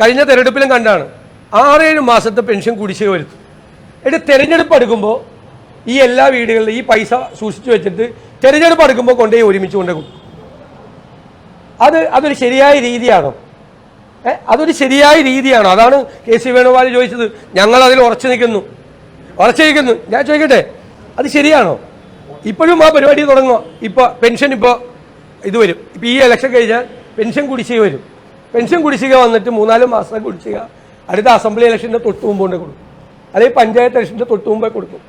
കഴിഞ്ഞ തെരഞ്ഞെടുപ്പിലും കണ്ടാണ്. ആറേഴ് മാസത്തെ പെൻഷൻ കുടിശ്ശിക വരുത്തും. എന്നിട്ട് തെരഞ്ഞെടുപ്പ് എടുക്കുമ്പോൾ ഈ എല്ലാ വീടുകളിലും ഈ പൈസ സൂക്ഷിച്ചു വെച്ചിട്ട് തെരഞ്ഞെടുപ്പ് എടുക്കുമ്പോൾ കൊണ്ടുപോയി ഒരുമിച്ച് കൊണ്ടു അത് അതൊരു ശരിയായ രീതിയാണോ? ഏ അതൊരു ശരിയായ രീതിയാണോ? അതാണ് കെ സി വേണുഗോപാൽ ചോദിച്ചത്. ഞങ്ങൾ അതിൽ ഉറച്ചു നിൽക്കുന്നു. ഉറച്ചു നിൽക്കുന്നു. ഞാൻ ചോദിക്കട്ടെ? അത് ശരിയാണോ? ഇപ്പോഴും ആ പരിപാടി തുടങ്ങുക ഇപ്പോൾ പെൻഷൻ ഇപ്പോൾ ഇത് വരും. ഇപ്പോൾ ഈ ഇലക്ഷൻ കഴിഞ്ഞാൽ പെൻഷൻ കുടിശ്ശിക വരും. പെൻഷൻ കുടിശ്ശിക വന്നിട്ട് മൂന്നാൽ മാസം കുടിശ്ശിക. അടുത്ത അസംബ്ലി ഇലക്ഷന്റെ തൊട്ട് മുമ്പ് കൊണ്ട് കൊടുക്കും. അല്ലെങ്കിൽ പഞ്ചായത്ത് ഇലക്ഷന്റെ തൊട്ട് മുമ്പേ കൊടുക്കും.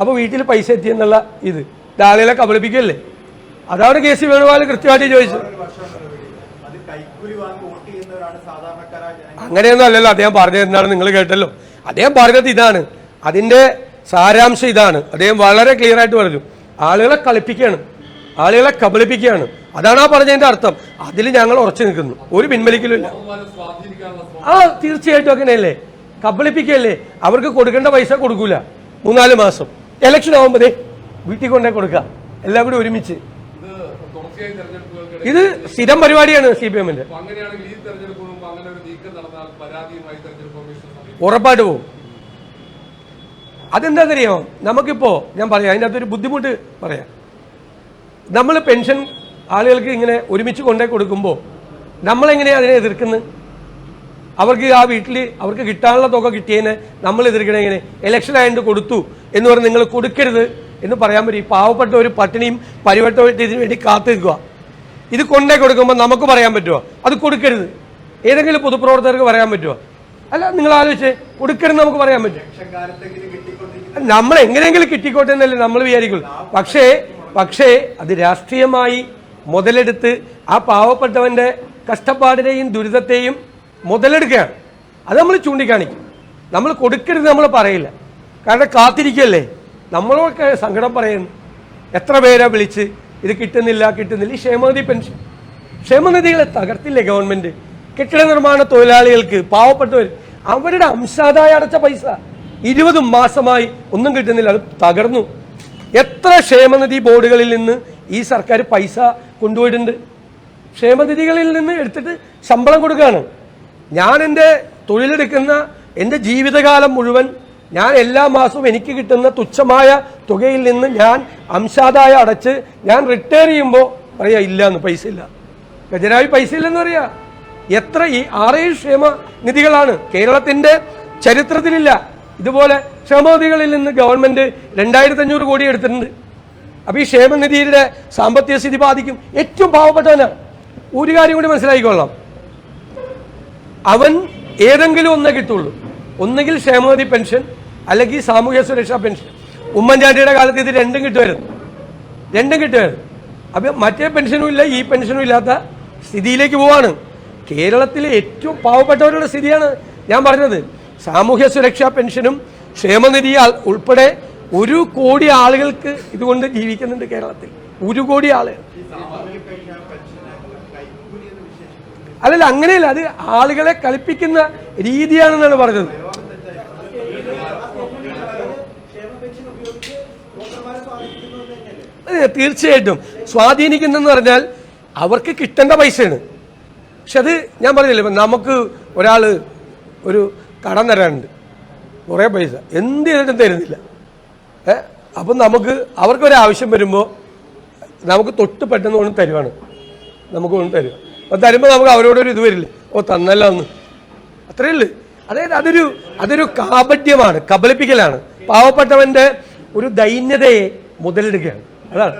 അപ്പോൾ വീട്ടിൽ പൈസ എത്തി എന്നുള്ള ഇത്. ആളുകളെ കബളിപ്പിക്കല്ലേ അതാണ് കെ സി വേണുഗോപാൽ കൃത്യമായിട്ട് ചോദിച്ചത്. അങ്ങനെയൊന്നും അല്ലല്ലോ. അദ്ദേഹം പറഞ്ഞത് എന്താണ് നിങ്ങൾ കേട്ടല്ലോ. അദ്ദേഹം പറഞ്ഞത് ഇതാണ്. അതിന്റെ സാരാംശം ഇതാണ്. അദ്ദേഹം വളരെ ക്ലിയർ ആയിട്ട് പറഞ്ഞു. ആളുകളെ കളിപ്പിക്കുകയാണ്. ആളുകളെ കബളിപ്പിക്കുകയാണ്. അതാണ് ആ പറഞ്ഞതിന്റെ അർത്ഥം. അതിൽ ഞങ്ങൾ ഉറച്ചു നിൽക്കുന്നു. ഒരു പിൻവലിക്കലും ഇല്ല ആ തീർച്ചയായിട്ടും അങ്ങനെയല്ലേ? കബളിപ്പിക്കല്ലേ അവർക്ക് കൊടുക്കേണ്ട പൈസ കൊടുക്കൂല. മൂന്നാൽ മാസം. ഇലക്ഷൻ ആവുമ്പോഴേ വീട്ടിൽ കൊണ്ടേ കൊടുക്കുക എല്ലാം കൂടി ഒരുമിച്ച്. ഇത് സ്ഥിരം പരിപാടിയാണ് സി പി എമ്മിന്റെ. ഉറപ്പായിട്ട് പോകും അതെന്താണെന്നറിയോ നമുക്കിപ്പോ ഞാൻ പറയാം. അതിന്റെ അകത്തൊരു ബുദ്ധിമുട്ട് പറയാം. നമ്മൾ പെൻഷൻ ആളുകൾക്ക് ഇങ്ങനെ ഒരുമിച്ച് കൊണ്ടേ കൊടുക്കുമ്പോൾ നമ്മളെങ്ങനെയാണ് അതിനെ എതിർക്കുന്നത് അവർക്ക് ആ വീട്ടിൽ അവർക്ക് കിട്ടാനുള്ള തുക കിട്ടിയതിനെ നമ്മൾ എതിർക്കണേ എങ്ങനെ? ഇലക്ഷൻ ആയതുകൊണ്ട് കൊടുത്തു എന്ന് പറഞ്ഞ് നിങ്ങൾ കൊടുക്കരുത് എന്ന് പറയാൻ പറ്റും. ഈ പാവപ്പെട്ട ഒരു പട്ടിണിയും പരിവട്ടമായിട്ട് ഇതിനു വേണ്ടി കാത്തു നിൽക്കുക ഇത് കൊണ്ടേ കൊടുക്കുമ്പോൾ നമുക്ക് പറയാൻ പറ്റുമോ അത് കൊടുക്കരുത്. ഏതെങ്കിലും പൊതുപ്രവർത്തകർക്ക് പറയാൻ പറ്റുമോ അല്ല നിങ്ങൾ ആലോചിച്ച് കൊടുക്കരുത് നമുക്ക് പറയാൻ പറ്റും. നമ്മൾ എങ്ങനെയെങ്കിലും കിട്ടിക്കോട്ടെ എന്നല്ലേ നമ്മൾ വിചാരിക്കുള്ളൂ. പക്ഷേ പക്ഷേ അത് രാഷ്ട്രീയമായി മുതലെടുത്ത് ആ പാവപ്പെട്ടവന്റെ കഷ്ടപ്പാടിനെയും ദുരിതത്തെയും മുതലെടുക്കുകയാണ്. അത് നമ്മൾ ചൂണ്ടിക്കാണിക്കും. നമ്മൾ കൊടുക്കരുത് നമ്മൾ പറയില്ല. കാരണം കാത്തിരിക്കല്ലേ? നമ്മളൊക്കെ സങ്കടം പറയുന്നു. എത്ര പേരെ വിളിച്ച് ഇത് കിട്ടുന്നില്ല കിട്ടുന്നില്ല. ഈ ക്ഷേമനിധി പെൻഷൻ. ക്ഷേമനിധികളെ തകർത്തില്ലേ ഗവൺമെന്റ്? കെട്ടിട നിർമ്മാണ തൊഴിലാളികൾക്ക് പാവപ്പെട്ടവർ. അവരുടെ അംശാദായ അടച്ച പൈസ ഇരുപത് മാസമായി ഒന്നും കിട്ടുന്നില്ല. അത് തകർന്നു. എത്ര ക്ഷേമനിധി ബോർഡുകളിൽ നിന്ന് ഈ സർക്കാർ പൈസ കൊണ്ടുപോയിട്ടുണ്ട്. ക്ഷേമനിധികളിൽ നിന്ന് എടുത്തിട്ട് ശമ്പളം കൊടുക്കുകയാണ്. ഞാൻ എന്റെ തൊഴിലെടുക്കുന്ന എന്റെ ജീവിതകാലം മുഴുവൻ ഞാൻ എല്ലാ മാസവും എനിക്ക് കിട്ടുന്ന തുച്ഛമായ തുകയിൽ നിന്ന് ഞാൻ അംശാദായ അടച്ച് ഞാൻ റിട്ടയർ ചെയ്യുമ്പോൾ പറയാ ഇല്ല എന്ന് പൈസ ഇല്ല. ഖജനാവി പൈസ ഇല്ലെന്ന് അറിയാ എത്ര ഈ ആറേഴ് ക്ഷേമ നിധികളാണ്. കേരളത്തിന്റെ ചരിത്രത്തിലില്ല. ഇതുപോലെ ക്ഷേമനിധികളിൽ നിന്ന് ഗവൺമെന്റ് രണ്ടായിരത്തി അഞ്ഞൂറ് കോടി എടുത്തിട്ടുണ്ട്. അപ്പൊ ഈ ക്ഷേമനിധിയുടെ സാമ്പത്തിക സ്ഥിതി ബാധിക്കും. ഏറ്റവും പാവപ്പെട്ടവനാണ് ഒരു കാര്യം കൂടി മനസ്സിലാക്കിക്കൊള്ളാം അവൻ ഏതെങ്കിലും ഒന്നേ കിട്ടുള്ളൂ. ഒന്നെങ്കിൽ ക്ഷേമനിധി പെൻഷൻ അല്ലെങ്കിൽ സാമൂഹ്യ സുരക്ഷാ പെൻഷൻ. ഉമ്മൻചാണ്ടിയുടെ കാലത്ത് ഇത് രണ്ടും കിട്ടുമായിരുന്നു. രണ്ടും കിട്ടുമായിരുന്നു. അപ്പം മറ്റേ പെൻഷനും ഇല്ല ഈ പെൻഷനും ഇല്ലാത്ത സ്ഥിതിയിലേക്ക് പോവാണ്. കേരളത്തിലെ ഏറ്റവും പാവപ്പെട്ടവരുടെ സ്ഥിതിയാണ് ഞാൻ പറഞ്ഞത്. സാമൂഹ്യ സുരക്ഷാ പെൻഷനും ക്ഷേമനിധി ഉൾപ്പെടെ ഒരു കോടി ആളുകൾക്ക് ഇതുകൊണ്ട് ജീവിക്കുന്നുണ്ട് കേരളത്തിൽ. ഒരു കോടി ആൾ. അല്ലല്ല അങ്ങനെയല്ല. അത് ആളുകളെ കളിപ്പിക്കുന്ന രീതിയാണെന്നാണ് പറഞ്ഞത്. തീർച്ചയായിട്ടും. സ്വാധീനിക്കുന്നെന്ന് പറഞ്ഞാൽ അവർക്ക് കിട്ടേണ്ട പൈസയാണ്. പക്ഷെ അത് ഞാൻ പറഞ്ഞില്ലേ നമുക്ക് ഒരാൾ ഒരു കടം തരാനുണ്ട്. കുറേ പൈസ. എന്ത് ചെയ്തിട്ടും തരുന്നില്ല. അപ്പം നമുക്ക് അവർക്കൊരാവശ്യം വരുമ്പോൾ നമുക്ക് തൊട്ട് പെട്ടെന്ന് കൊണ്ട് തരുവാണ്. നമുക്ക് കൊണ്ട് തരുക അപ്പം തരുമ്പോൾ നമുക്ക് അവരോടൊരു ഇത് വരില്ലേ? ഓ തന്നല്ല ഒന്ന് അത്രയേ ഉള്ളൂ. അതായത് അതൊരു അതൊരു കാപട്യമാണ് കബളിപ്പിക്കലാണ്. പാവപ്പെട്ടവന്റെ ഒരു ദൈന്യതയെ മുതലെടുക്കുകയാണ് അതാണ്.